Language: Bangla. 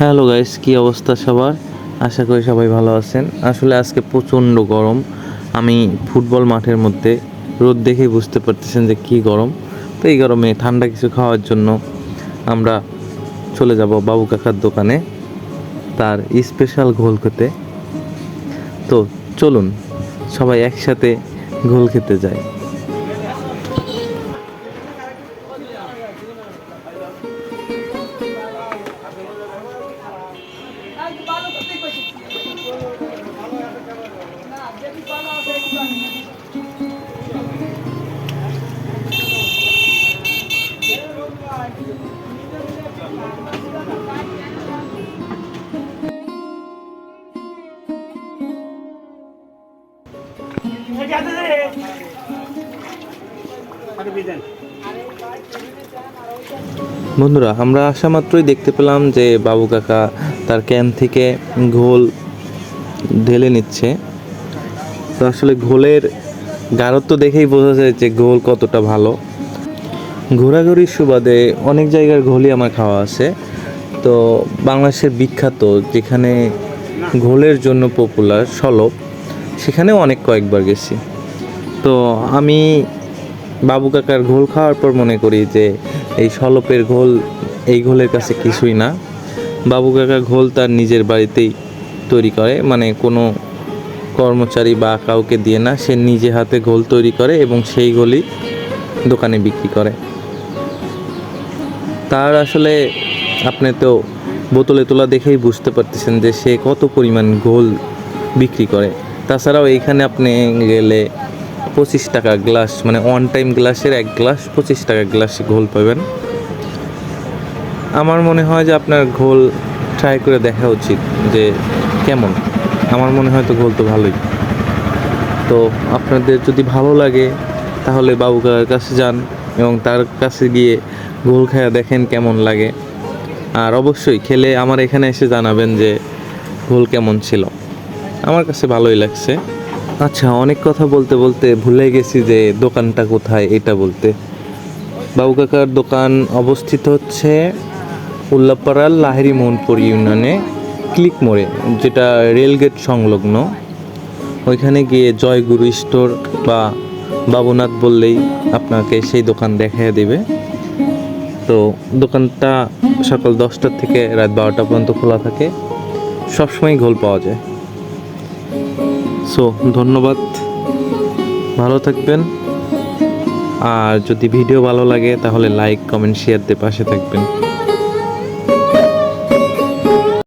হ্যালো গাইস কি অবস্থা সবার? আশা করি সবাই ভালো আছেন। আসলে আজকে প্রচণ্ড গরম। আমি ফুটবল মাঠের মধ্যে রোদ দেখেই বুঝতে পারতেছেন যে কি গরম। তো এই গরমে ঠান্ডা কিছু খাওয়ার জন্য আমরা চলে যাব বাবু কাকার দোকানে, তার স্পেশাল ঘোল খেতে। তো চলুন, সবাই একসাথে ঘোল খেতে যাই। বন্ধুরা, আমরা আসা মাত্রই দেখতে পেলাম যে বাবু কাকা তার ক্যান থেকে ঘোল ঢেলে নিচ্ছে। তো আসলে ঘোলের গাঢ়ত্ব দেখেই বোঝা যায় যে ঘোল কতটা ভালো। ঘোরাঘুরির সুবাদে অনেক জায়গার ঘোলই আমার খাওয়া আছে। তো বাংলাদেশের বিখ্যাত, যেখানে ঘোলের জন্য পপুলার সলপ সেখানেও অনেক কয়েকবার গেছি। তো আমি বাবু কাকার ঘোল খাওয়ার পর মনে করি যে এই সলপের ঘোল, এই ঘোলের কাছে কিছুই না। বাবু কাকা ঘোল তার নিজের বাড়িতেই তৈরি করে মানে কোনো কর্মচারী বা কাউকে দিয়ে না, সে নিজে হাতে ঘোল তৈরি করে এবং সেই ঘোলই দোকানে বিক্রি করে। তার আসলে আপনি তো বোতলে তোলা দেখেই বুঝতে পারতেছেন যে সে কত পরিমাণ ঘোল বিক্রি করে। তাছাড়াও এইখানে আপনি গেলে পঁচিশ টাকা গ্লাস মানে ওয়ান টাইম গ্লাসের এক গ্লাস পঁচিশ টাকা গ্লাস ঘোল পাবেন। আমার মনে হয় যে আপনার ঘোল ট্রাই করে দেখা উচিত যে কেমন। আমার মনে হয় তো ঘোল তো ভালোই। তো আপনাদের যদি ভালো লাগে, তাহলে বাবু কাকার কাছে যান এবং তার কাছে গিয়ে ঘোল খায়া দেখেন কেমন লাগে। আর অবশ্যই খেলে আমার এখানে এসে জানাবেন যে ঘোল কেমন ছিল। আমার কাছে ভালোই লাগছে। আচ্ছা অনেক কথা বলতে বলতে ভুলে গেছি যে দোকানটা কোথায় এটা বলতে। বাবু কাকার দোকান অবস্থিত হচ্ছে উল্লাপাড়ার লাহেরি মোহনপুর ইউনিয়নে ক্লিক মোড়ে, যেটা রেলগেট সংলগ্ন। ওইখানে গিয়ে জয়গুরু স্টোর বা বাবুনাথ বললেই আপনাকে সেই দোকান দেখাইয়া দেবে। তো দোকানটা সকাল দশটার থেকে রাত বারোটা পর্যন্ত খোলা থাকে। সবসময় ঘোল পাওয়া যায়। সো ধন্যবাদ। ভালো থাকবেন। আর যদি ভিডিও ভালো লাগে তাহলে লাইক কমেন্ট শেয়ার দিয়ে পাশে থাকবেন।